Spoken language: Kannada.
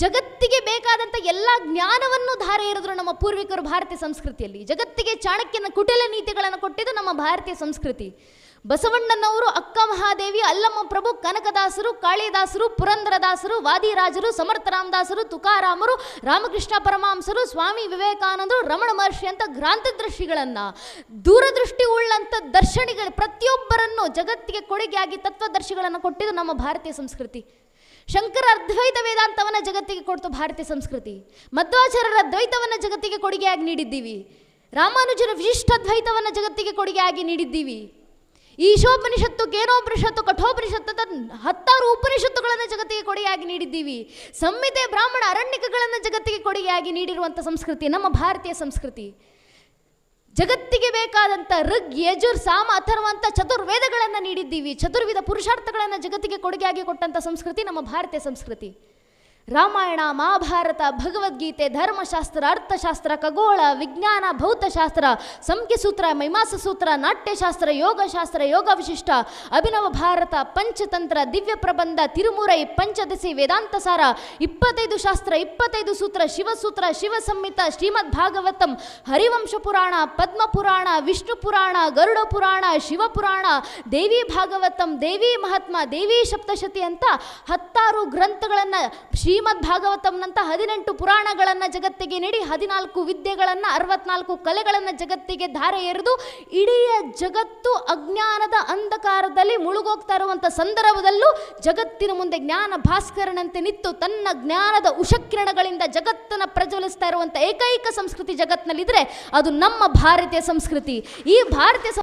ಜಗತ್ತಿಗೆ ಬೇಕಾದಂಥ ಎಲ್ಲ ಜ್ಞಾನವನ್ನು ಧಾರೆ ಎರೆದ್ರು ನಮ್ಮ ಪೂರ್ವಿಕರು ಭಾರತೀಯ ಸಂಸ್ಕೃತಿಯಲ್ಲಿ. ಜಗತ್ತಿಗೆ ಚಾಣಕ್ಯನ ಕುಟಿಲ ನೀತಿಗಳನ್ನು ಕೊಟ್ಟಿದ್ದು ನಮ್ಮ ಭಾರತೀಯ ಸಂಸ್ಕೃತಿ. ಬಸವಣ್ಣನವರು ಅಕ್ಕ ಮಹಾದೇವಿ, ಅಲ್ಲಮ್ಮ ಪ್ರಭು, ಕನಕದಾಸರು, ಕಾಳಿದಾಸರು, ಪುರಂದರದಾಸರು, ವಾದಿರಾಜರು, ಸಮರ್ಥರಾಮದಾಸರು, ತುಕಾರಾಮರು, ರಾಮಕೃಷ್ಣ ಪರಮಾಂಸರು ಸ್ವಾಮಿ ವಿವೇಕಾನಂದರು, ರಮಣ ಮಹರ್ಷಿ ಅಂತ ಗ್ರಾಂಥದೃಷ್ಟಿಗಳನ್ನು ದೂರದೃಷ್ಟಿ ಉಳ್ಳಂಥ ದರ್ಶನಿಗಳು ಪ್ರತಿಯೊಬ್ಬರನ್ನು ಜಗತ್ತಿಗೆ ಕೊಡುಗೆಯಾಗಿ ತತ್ವದರ್ಶಿಗಳನ್ನು ಕೊಟ್ಟಿದ್ದು ನಮ್ಮ ಭಾರತೀಯ ಸಂಸ್ಕೃತಿ. ಶಂಕರ ಅದ್ವೈತ ವೇದಾಂತವನ್ನು ಜಗತ್ತಿಗೆ ಕೊಡ್ತು ಭಾರತೀಯ ಸಂಸ್ಕೃತಿ. ಮಧ್ವಾಚಾರ್ಯರ ಅದ್ವೈತವನ್ನು ಜಗತ್ತಿಗೆ ಕೊಡುಗೆಯಾಗಿ ನೀಡಿದ್ದೀವಿ. ರಾಮಾನುಜರ ವಿಶಿಷ್ಟಾದ್ವೈತವನ್ನು ಜಗತ್ತಿಗೆ ಕೊಡುಗೆಯಾಗಿ ನೀಡಿದ್ದೀವಿ. ಈಶೋಪನಿಷತ್ತು, ಕೇನೋಪನಿಷತ್ತು, ಕಠೋಪನಿಷತ್ತು ಹತ್ತಾರು ಉಪನಿಷತ್ತುಗಳನ್ನು ಜಗತ್ತಿಗೆ ಕೊಡುಗೆಯಾಗಿ ನೀಡಿದ್ದೀವಿ. ಸಂಹಿತೆ, ಬ್ರಾಹ್ಮಣ ಅರಣ್ಯಕಗಳನ್ನು ಜಗತ್ತಿಗೆ ಕೊಡುಗೆಯಾಗಿ ನೀಡಿರುವಂಥ ಸಂಸ್ಕೃತಿ ನಮ್ಮ ಭಾರತೀಯ ಸಂಸ್ಕೃತಿ. ಜಗತ್ತಿಗೆ ಬೇಕಾದಂಥ ಋಗ್, ಯಜುರ್, ಸಾಮ, ಅಥರ್ವ ಅಂತ ಚತುರ್ವೇದಗಳನ್ನು ನೀಡಿದ್ದೀವಿ. ಚತುರ್ವಿಧ ಪುರುಷಾರ್ಥಗಳನ್ನು ಜಗತ್ತಿಗೆ ಕೊಡುಗೆಯಾಗಿ ಕೊಟ್ಟಂಥ ಸಂಸ್ಕೃತಿ ನಮ್ಮ ಭಾರತೀಯ ಸಂಸ್ಕೃತಿ. ರಾಮಾಯಣ, ಮಹಾಭಾರತ, ಭಗವದ್ಗೀತೆ, ಧರ್ಮಶಾಸ್ತ್ರ, ಅರ್ಥಶಾಸ್ತ್ರ, ಖಗೋಳ, ವಿಜ್ಞಾನ, ಭೌತಶಾಸ್ತ್ರ, ಸಂಖ್ಯಸೂತ್ರ, ಮೈಮಾಸಸೂತ್ರ, ನಾಟ್ಯಶಾಸ್ತ್ರ, ಯೋಗಶಾಸ್ತ್ರ ಯೋಗ ವಿಶಿಷ್ಟ ಅಭಿನವ ಭಾರತ, ಪಂಚತಂತ್ರ, ದಿವ್ಯ ಪ್ರಬಂಧ, ತಿರುಮುರೈ, ಪಂಚದಶಿ ವೇದಾಂತ ಸಾರ ಇಪ್ಪತ್ತೈದು ಶಾಸ್ತ್ರ, ಇಪ್ಪತ್ತೈದು ಸೂತ್ರ, ಶಿವಸೂತ್ರ, ಶಿವಸಂಹಿತ ಶ್ರೀಮದ್ ಭಾಗವತಂ ಹರಿವಂಶ ಪುರಾಣ ಪದ್ಮ ಪುರಾಣ ವಿಷ್ಣು ಪುರಾಣ ಗರುಡ ಪುರಾಣ ಶಿವಪುರಾಣ, ದೇವಿ ಭಾಗವತಂ, ದೇವಿ ಮಹಾತ್ಮ, ದೇವಿ ಸಪ್ತಶತಿ ಅಂತ ಹತ್ತಾರು ಗ್ರಂಥಗಳನ್ನು ಶ್ರೀಮದ್ ಭಾಗವತಂನಂತ ಹದಿನೆಂಟು ಪುರಾಣಗಳನ್ನು ಜಗತ್ತಿಗೆ ನೀಡಿ, ಹದಿನಾಲ್ಕು ವಿದ್ಯೆಗಳನ್ನ, ಅರವತ್ನಾಲ್ಕು ಕಲೆಗಳನ್ನು ಜಗತ್ತಿಗೆ ಧಾರೆ ಎರೆದು, ಇಡೀ ಜಗತ್ತು ಅಜ್ಞಾನದ ಅಂಧಕಾರದಲ್ಲಿ ಮುಳುಗೋಗ್ತಾ ಇರುವಂಥ ಸಂದರ್ಭದಲ್ಲೂ ಜಗತ್ತಿನ ಮುಂದೆ ಜ್ಞಾನ ಭಾಸ್ಕರನಂತೆ ನಿಂತು ತನ್ನ ಜ್ಞಾನದ ಉಷಕಿರಣಗಳಿಂದ ಜಗತ್ತನ್ನ ಪ್ರಜ್ವಲಿಸ್ತಾ ಇರುವಂಥ ಏಕೈಕ ಸಂಸ್ಕೃತಿ ಜಗತ್ತಿನಲ್ಲಿದ್ದರೆ ಅದು ನಮ್ಮ ಭಾರತೀಯ ಸಂಸ್ಕೃತಿ. ಈ ಭಾರತೀಯ